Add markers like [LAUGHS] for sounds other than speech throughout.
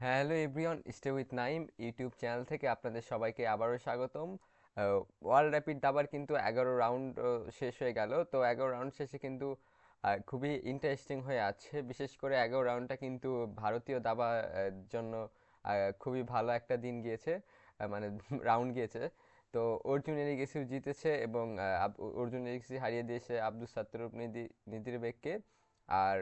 Hello everyone, stay with Naim YouTube channel থেকে আপনাদের সবাইকে আবারও স্বাগতম। ওয়ার্ল্ড র্যাপিড দাবার কিন্তু এগারো রাউন্ড শেষ হয়ে গেল। তো এগারো রাউন্ড শেষে কিন্তু খুবই ইন্টারেস্টিং হয়ে আছে। বিশেষ করে এগারো রাউন্ডটা কিন্তু ভারতীয় দাবার জন্য খুবই ভালো একটা দিন গিয়েছে। মানে [LAUGHS] রাউন্ড গিয়েছে। তো অর্জুন এরিগেসিও জিতেছে এবং অর্জুন এরিগেসি হারিয়ে দিয়েছে আব্দুল সাত্তার নিধি নিধির বেগকে। আর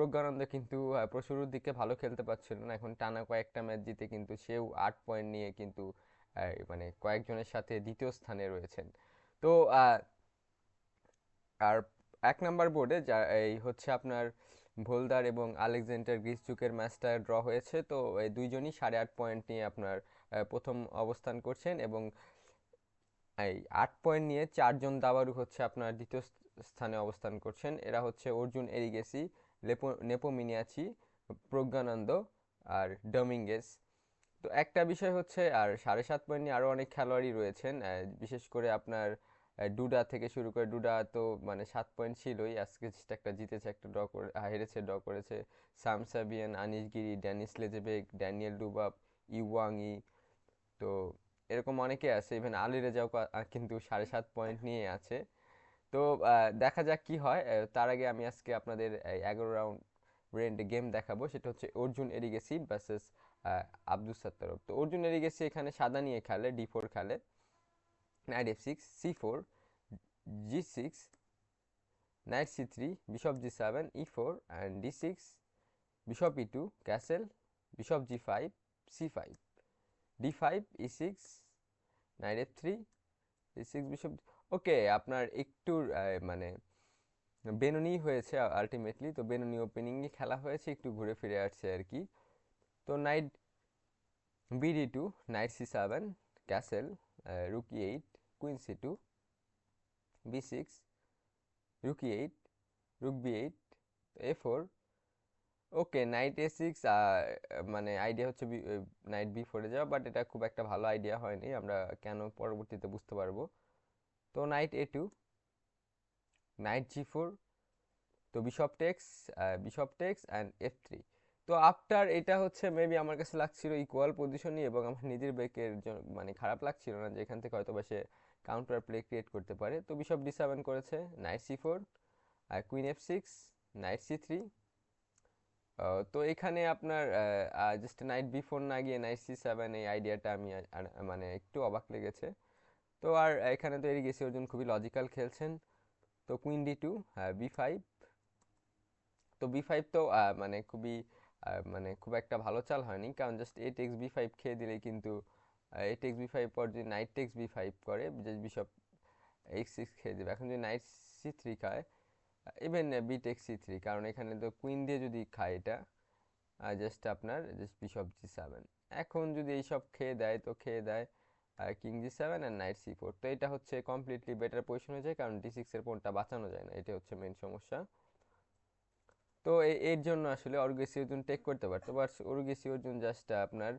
প্রজ্ঞানন্দ কিন্তু আহ, প্র- শুরুর দিকে ভালো খেলতে পারছিল না। এখন টানা কয়েকটা ম্যাচ জিতে কিন্তু সেও আট পয়েন্ট নিয়ে কিন্তু মানে কয়েকজনের সাথে দ্বিতীয় স্থানে রয়েছেন। তো আর এক নাম্বার বোর্ডে যা এই হচ্ছে আপনার ভোলদার এবং আলেকজান্ডার গ্রিসচুকের ম্যাচটা ড্র হয়েছে। তো এই দুইজনই সাড়ে আট পয়েন্ট নিয়ে আপনার প্রথম অবস্থান করছেন এবং এই আট পয়েন্ট নিয়ে চারজন দাবারু হচ্ছে আপনার দ্বিতীয় স্থানে অবস্থান করছেন। এরা হচ্ছে অর্জুন এরিগেসি লেপো নেপো মিনিয়াচি প্রজ্ঞানন্দ আর ডমিঙ্গেস। তো একটা বিষয় হচ্ছে, আর সাড়ে সাত পয়েন্ট নিয়ে আরও অনেক খেলোয়াড়ই রয়েছেন বিশেষ করে আপনার ডুডা থেকে শুরু করে, ডুডা তো মানে সাত পয়েন্ট ছিলই, আজকে একটা জিতেছে, একটা ড্র করে হেরেছে ড্র করেছে সাম সাবিয়ান, আনিস গিরি, ড্যানিস লেজেবেক ড্যানিয়েল ডুবাব ইওয়াংই তো এরকম অনেকে আছে ইভেন আলী রেজাও কিন্তু সাড়ে সাত পয়েন্ট নিয়ে আছে। তো দেখা যাক কি হয়। তার আগে আমি আজকে আপনাদের এগারো রাউন্ড রেন্ড গেম দেখাবো। সেটা হচ্ছে অর্জুন এরিগেসি ভার্সেস আব্দুল সাত্তারব তো অর্জুন এরিগেসি এখানে সাদা নিয়ে খেলে ডি ফোর খেলে। Knight F six C four G six knight C three bishop G seven E four and D six bishop E two castle bishop G five C five D five E six knight F three E six bishop okay, আপনার একটু মানে বেনুনি হয়েছে ultimately তো বেনুনি ওপেনিংয়ে খেলা হয়েছে, একটু ঘুরে ফিরে আসছে আর কি। তো knight B D two knight C seven castle rook E eight queen C two B six rook E eight rook B eight A four okay knight A six মানে আইডিয়া হচ্ছে নাইট বি ফোরে যাওয়া but এটা খুব একটা ভালো idea হয়নি, আমরা কেন পরবর্তীতে বুঝতে পারব। তো knight A two, knight G four, তো bishop takes bishop takes and F three তো আফটার এটা হচ্ছে মেবি আমার কাছে লাগছিল ইকুয়াল পজিশনই এবং আমার নিজের বেকের মানে খারাপ লাগছিল না যে এখান থেকে হয়তো বা সে কাউন্টার প্লে ক্রিয়েট করতে পারে। তো বিশপ ডি সেভেন করেছে, নাইট সি ফোর, আর queen F six knight C three তো এখানে আপনার জাস্ট নাইট বি ফোর না গিয়ে নাইট সি সেভেন এই আইডিয়াটা আমি মানে একটু অবাক লেগেছে। তো আর এখানে তো এরি গেছি অর্জুন খুবই লজিক্যাল খেলছেন। তো queen D two B five তো বি ফাইভ তো মানে খুবই মানে খুব একটা ভালো চাল হয়নি, কারণ just A takes B five খেয়ে দিলে কিন্তু এ টেক্স বি ফাইভ পর যদি নাইট টেক্স বি ফাইভ করে জাস্ট বিশপ এইচ সিক্স খেয়ে দেবে। এখন যদি নাইট সি থ্রি খায় even B takes C three কারণ এখানে তো কুইন দিয়ে যদি খায় এটা জাস্ট আপনার জাস্ট বিশপ জি সেভেন এখন যদি এইসব খেয়ে দেয়, তো খেয়ে দেয় কিং জি সেভেন আর নাইট সি ফোর তো এটা হচ্ছে কমপ্লিটলি বেটার পজিশন হয়ে যায়, কারণ ডি সিক্সের পয়েন্টটা বাঁচানো যায় না এটা হচ্ছে মেন সমস্যা। তো এর জন্য আসলে অরুগেসি অর্জুন টেক করতে পারতো বাট অরুগেসি অর্জুন জাস্ট আপনার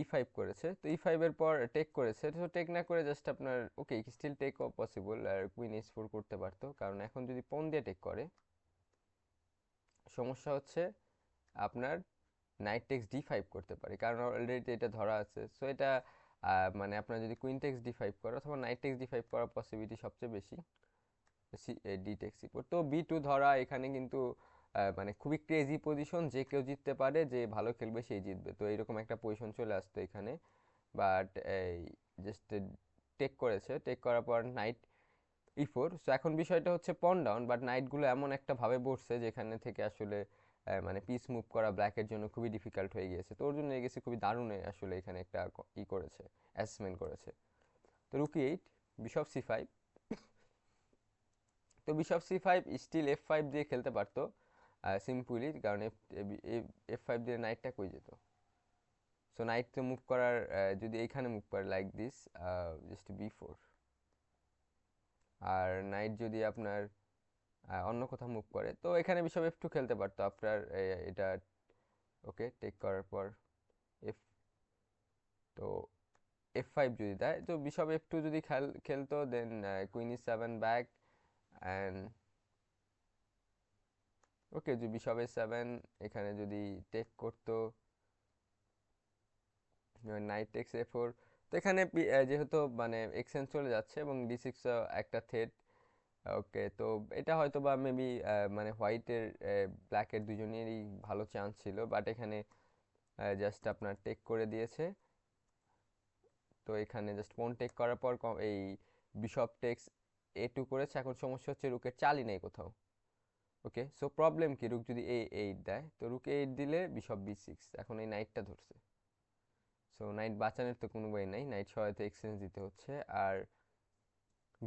ই ফাইভ করেছে। তো ই ফাইভের পর টেক করেছে, তো টেক না করে জাস্ট আপনার ওকে স্টিল টেক পসিবল আর কুইন এস ফোর করতে পারতো। কারণ এখন যদি পন দিয়ে টেক করে, সমস্যা হচ্ছে আপনার নাইট টেক্স ডি ফাইভ করতে পারে, কারণ অলরেডি এটা ধরা আছে। সো এটা মানে আপনার যদি কুইন টেক্স ডি ফাইভ করে, অথবা নাইট টেক্স ডি ফাইভ করার পসিবিলিটি সবচেয়ে বেশি সি ডি টেক্স সি তো বি টু ধরা এখানে কিন্তু মানে খুবই ক্রেজি পজিশন যে কেউ জিততে পারে, যে ভালো খেলবে সেই জিতবে। তো এইরকম একটা পজিশন চলে আসতো এখানে। বাট এই জাস্ট টেক করেছে। টেক করার পর নাইট ই ফোর সো এখন বিষয়টা হচ্ছে পন ডাউন বাট নাইটগুলো এমন একটা ভাবে বসছে, যেখানে থেকে আসলে মানে পিস মুভ করা ব্ল্যাকের জন্য খুবই ডিফিকাল্ট হয়ে গিয়েছে। তো ওর জন্য গেছে খুবই দারুণ আসলে এখানে একটা ই করেছে অ্যাসেসমেন্ট করেছে। তো rook E eight bishop C five তো bishop C five still F five দিয়ে খেলতে পারতো সিম্পলি কারণ এফ এফ ফাইভ দিয়ে নাইটটা কই যেত? সো নাইট তো মুভ করার যদি এইখানে মুভ করে like this just B four R knight যদি আপনার অন্য কোথাও মুভ করে। তো এখানে বিশপ এফ টু খেলতে পারতো আফটার এটা ওকে টেক করার পর এফ তো এফ ফাইভ যদি দেয়, তো বিশপ এফ টু যদি খেল, খেলতো then queen is seven back and okay যদি বিশপ এ সেভেন এখানে যদি টেক করতো নাইট টেক্স এ ফোর তো এখানে যেহেতু মানে এক্সচেঞ্জ চলে যাচ্ছে এবং ডি সিক্স একটা থ্রেড ওকে, তো এটা হয়তো বা মেবি মানে হোয়াইটের ব্ল্যাকের দুজনেরই ভালো চান্স ছিল বাট এখানে জাস্ট আপনার টেক করে দিয়েছে। তো এখানে জাস্ট ফোন টেক করার পর এই বিশপ টেক্স এ টু করেছে, এখন সমস্যা হচ্ছে রুকের চালই নেই কোথাও। ওকে সো প্রবলেম কি? রুক যদি এ এইট দেয়, তো রুকে এইট দিলে বিশপ বি সিক্স এখন এই নাইটটা ধরছে। সো নাইট বাঁচানোর তো কোনো ওয়ে নাই নাইট সহায়তা এক্সচেঞ্জ দিতে হচ্ছে, আর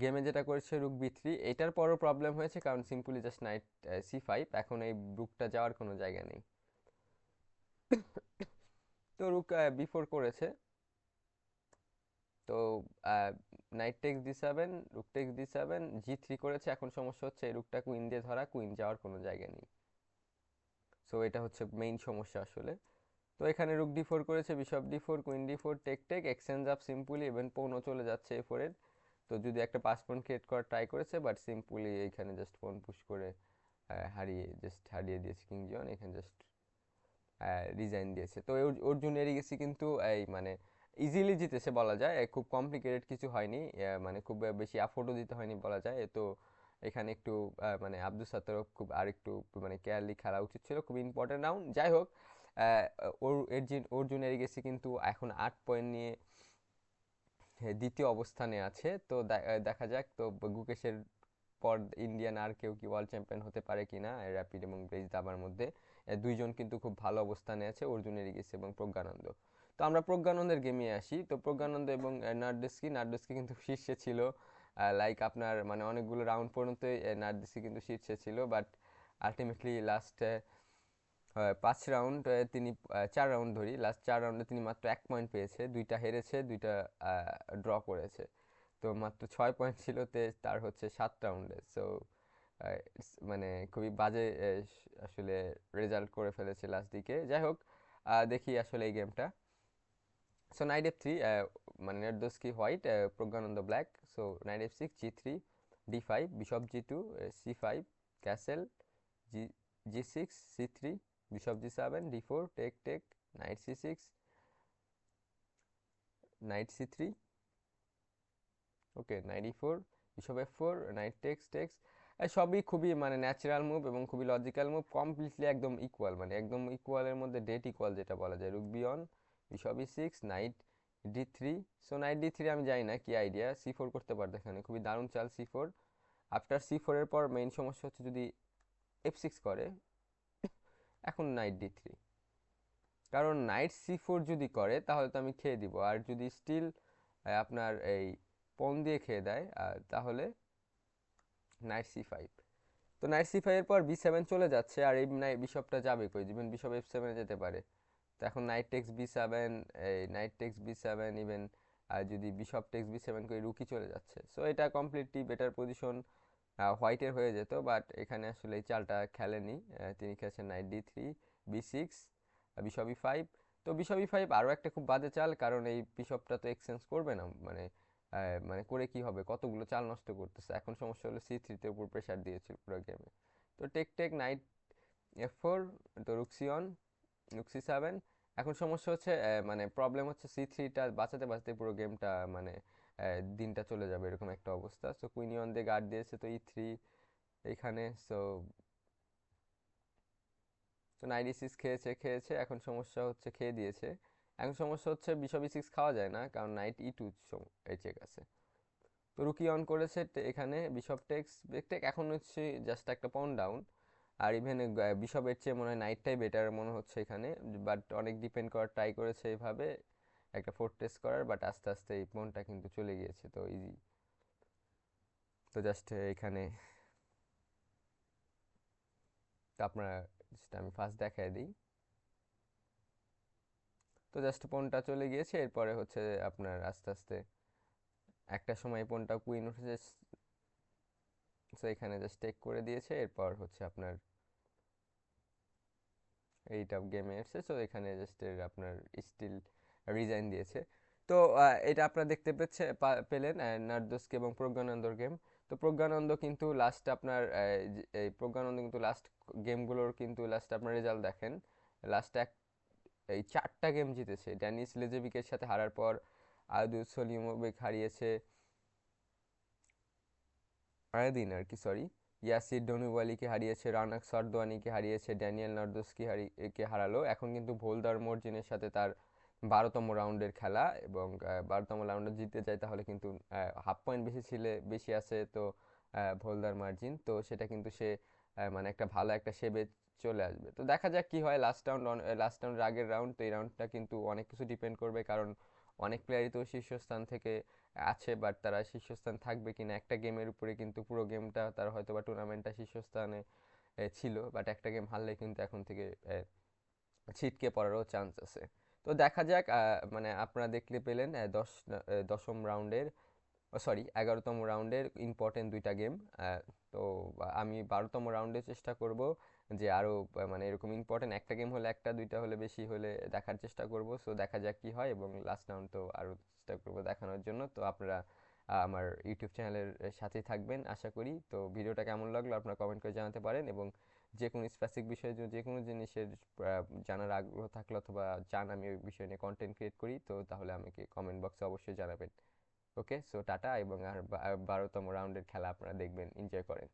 গেমে যেটা করেছে রুক বি থ্রি, এটার পরও প্রবলেম হয়েছে কারণ simply just knight C five এখন এই রুকটা যাওয়ার কোনো জায়গা নেই। তো রুক বি ফোর করেছে। তো knight takes D seven rook takes D seven G three করেছে। এখন সমস্যা হচ্ছে এই রুকটা কুইন দিয়ে ধরা কুইন যাওয়ার কোনো জায়গা নেই। সো এটা হচ্ছে মেইন সমস্যা আসলে। তো এখানে রুক ডি ফোর করেছে bishop D four queen D four take take exchange up simply even পৌনো চলে যাচ্ছে এ ফোরের তো যদি একটা পাঁচ পয়েন্ট ক্রিয়েট করার ট্রাই করেছে বাট সিম্পলি এইখানে জাস্ট ফোন পুশ করে হারিয়ে জাস্ট হারিয়ে দিয়েছে কিং জন এখানে জাস্ট রিজাইন দিয়েছে। তো ওর জন্য অর্জুন এরিগেসি কিন্তু, এই মানে ইজিলি জিতেছে বলা যায় খুব কমপ্লিকেটেড কিছু হয়নি মানে খুব বেশি আফোর্ডও দিতে হয়নি বলা যায়। তো এখানে একটু মানে আব্দুল সাত্তারও খুব আর একটু মানে কেয়ারলি খেলা উচিত ছিল, খুব ইম্পর্টেন্ট রাউন্ড যাই হোক ওর এরজিন অর্জুন এরিগেসি কিন্তু এখন আট পয়েন্ট নিয়ে দ্বিতীয় অবস্থানে আছে। তো দেখা যাক। তো গুকেশের পর ইন্ডিয়ান আর কেউ কি ওয়ার্ল্ড চ্যাম্পিয়ন হতে পারে কি না র্যাপিড এবং ব্রেজ দাবার মধ্যে। দুইজন কিন্তু খুব ভালো অবস্থানে আছে অর্জুন এরিগেসি এবং প্রজ্ঞানন্দ। তো আমরা প্রজ্ঞানন্দের গেমে আসি। তো প্রজ্ঞানন্দ এবং নার্ডেস্কি নার্ডেস্কি কিন্তু শীর্ষে ছিল। লাইক আপনার মানে অনেকগুলো রাউন্ড পর্যন্তই নার্ডেস্কি কিন্তু শীর্ষে ছিল বাট আলটিমেটলি লাস্ট পাঁচ রাউন্ড তিনি চার রাউন্ড ধরি। লাস্ট চার রাউন্ডে তিনি মাত্র এক পয়েন্ট পেয়েছে, দুইটা হেরেছে, দুইটা ড্র করেছে। তো মাত্র ছয় পয়েন্ট ছিল, তে তার হচ্ছে সাত রাউন্ডে সো মানে খুবই বাজে আসলে রেজাল্ট করে ফেলেছে লাস্ট দিকে। যাই হোক দেখি আসলে এই গেমটা সো নাইট এফ থ্রি মানে নেটদোস্কি white Praggnanandhaa black so knight f six g three d five bishop g two c five castle g g six c three bishop g7 d4 take take, knight c6 knight c3 okay knight e4 bishop f4 knight takes takes সবই খুবই মানে natural move এবং খুবই logical move completely একদম equal মানে একদম ইকুয়ালের মধ্যে ডেট ইকুয়াল যেটা বলা যায় rook বিয়ন bishop e six knight d three so knight d three আমি জানি না, কি আইডিয়া সি ফোর করতে পারতো এখানে, খুবই দারুণ চাল সি ফোর আফটার সি ফোরের পর মেইন সমস্যা হচ্ছে যদি এফ সিক্স করে এখন নাইট ডি থ্রি কারণ নাইট সি ফোর যদি করে, তাহলে তো আমি খেয়ে দিব। আর যদি স্টিল আপনার এই পন দিয়ে খেয়ে দেয় তাহলে নাইট সি ফাইভ তো নাইট সি ফাইভের পর বি সেভেন চলে যাচ্ছে, আর এই নাইট বিশপটা যাবে কই? ইভেন বিশপ এফ সেভেনে যেতে পারে। তো এখন নাইট টেক্স বি সেভেন এই knight takes B seven even আর যদি বিশপ টেক্স বি সেভেন করে রুকি চলে যাচ্ছে। সো এটা কমপ্লিটলি বেটার পজিশন হোয়াইটের হয়ে যেত বাট এখানে আসলে এই চালটা খেলেনি। তিনি খেলেছেন knight d three b six bishop e five তো বিশপ ই ফাইভ আরও একটা খুব বাজে চাল, কারণ এই বিশপটা তো এক্সচেঞ্জ করবে না মানে মানে করে কি হবে? কতগুলো চাল নষ্ট করতেছে? এখন সমস্যা হলো সি থ্রিতে উপর প্রেশার দিয়েছিল পুরো গেমে তো take take knight f four তো রুক্সিয়ন রুক্সি সেভেন এখন সমস্যা হচ্ছে মানে প্রবলেম হচ্ছে সি থ্রিটা বাঁচাতে বাঁচাতে পুরো গেমটা মানে দিনটা চলে যাবে এরকম একটা অবস্থা। সো কুইনিয়ন দিয়ে গার্ড দিয়েছে তো ই থ্রি এইখানে সো তো নাইনটি সিক্স খেয়েছে খেয়েছে। এখন সমস্যা হচ্ছে, খেয়ে দিয়েছে। এখন সমস্যা হচ্ছে বিশপ ই সিক্স খাওয়া যায় না, কারণ নাইট ই টু এই চেক আছে। তো রুকি অন করেছে এখানে বিশপ টেক্স টেক এখন হচ্ছে জাস্ট একটা পাউন্ড ডাউন আর ইভেন বিশপের চেয়ে মনে হয় নাইটটাই বেটার মনে হচ্ছে এখানে। বাট অনেক ডিপেন্ড করার ট্রাই করেছে এইভাবে একটা ফোর টেস্ট করার বাট আস্তে আস্তে এই মনটা কিন্তু চলে গিয়েছে, তো ইজি তো জাস্ট এখানে আপনারা যেটা আমি ফার্স্ট দেখাই দিই। তো জাস্ট পোনটা চলে গিয়েছে, এরপরে হচ্ছে আপনার আস্তে আস্তে একটা সময় পোনটা কুইন উঠেছে সো এখানে জাস্ট টেক করে দিয়েছে, এরপর হচ্ছে আপনার এইটা গেমে এসছে সো এখানে জাস্ট আপনার স্টিল রিজাইন দিয়েছে। তো এটা আপনারা দেখতে পেচ্ছে পেলেন নার্দোস্কি এবং প্রজ্ঞানন্দর গেম তো, প্রজ্ঞানন্দ কিন্তু লাস্ট আপনার এই প্রজ্ঞানন্দ কিন্তু লাস্ট গেমগুলোর কিন্তু লাস্ট আপনার রেজাল্ট দেখেন। লাস্ট এক, এই চারটা গেম জিতেছে। ড্যানিস লেজেভিকের সাথে হারার পর আয়দুল সলিমোভিক হারিয়েছে। আয়াদিন আর কি সরি ইয়াসির ডনুওয়ালিকে হারিয়েছে, রানাক সর্দওয়ানিকে হারিয়েছে, ড্যানিয়েল নার্দোসকে হারি কে হারালো। এখন কিন্তু ভোলদার মর্জিনের সাথে তার বারোতম রাউন্ডের খেলা এবং বারোতম রাউন্ডে জিততে যায় তাহলে কিন্তু হাফ পয়েন্ট বেশি ছিলে, বেশি আছে তো ভোলদার মার্জিন। তো সেটা কিন্তু সে মানে একটা ভালো একটা সেবে চলে আসবে। তো দেখা যাক কি হয় লাস্ট রাউন্ড লাস্ট রাউন্ডের আগের রাউন্ড তো এই রাউন্ডটা কিন্তু অনেক কিছু ডিপেন্ড করবে কারণ অনেক প্লেয়ারই তো শীর্ষস্থান থেকে আছে বাট তারা শীর্ষস্থান থাকবে কিনা একটা গেমের উপরে কিন্তু পুরো গেমটা তার হয়তো বা টুর্নামেন্টটা শীর্ষস্থানে ছিল। বাট একটা গেম হারলে কিন্তু এখন থেকে ছিটকে পড়ারও চান্স আছে। তো দেখা যাক মানে আপনারা দেখলে পেলেন দশ দশম রাউন্ডের সরি এগারোতম রাউন্ডের ইম্পর্টেন্ট দুইটা গেম তো আমি বারোতম রাউন্ডে চেষ্টা করব যে আরও মানে এরকম ইম্পর্টেন্ট একটা গেম হলে একটা, দুইটা হলে বেশি হলে দেখার চেষ্টা করব। সো দেখা যাক কী হয় এবং লাস্ট রাউন্ড তো আরও চেষ্টা করব দেখানোর জন্য। তো আপনারা আমার ইউটিউব চ্যানেলের সাথেই থাকবেন, আশা করি। তো ভিডিওটা কেমন লাগল আপনারা কমেন্ট করে জানাতে পারেন এবং যে কোনো স্পেসিফিক বিষয়ে যে কোনো জিনিসের জানার আগ্রহ থাকলে অথবা চান আমি ওই বিষয় নিয়ে কন্টেন্ট ক্রিয়েট করি, তো তাহলে আমাকে কমেন্ট বক্সে অবশ্যই জানাবেন। ওকে সো টাটা এবং আর বারোতম রাউন্ডের খেলা আপনারা দেখবেন এনজয় করেন।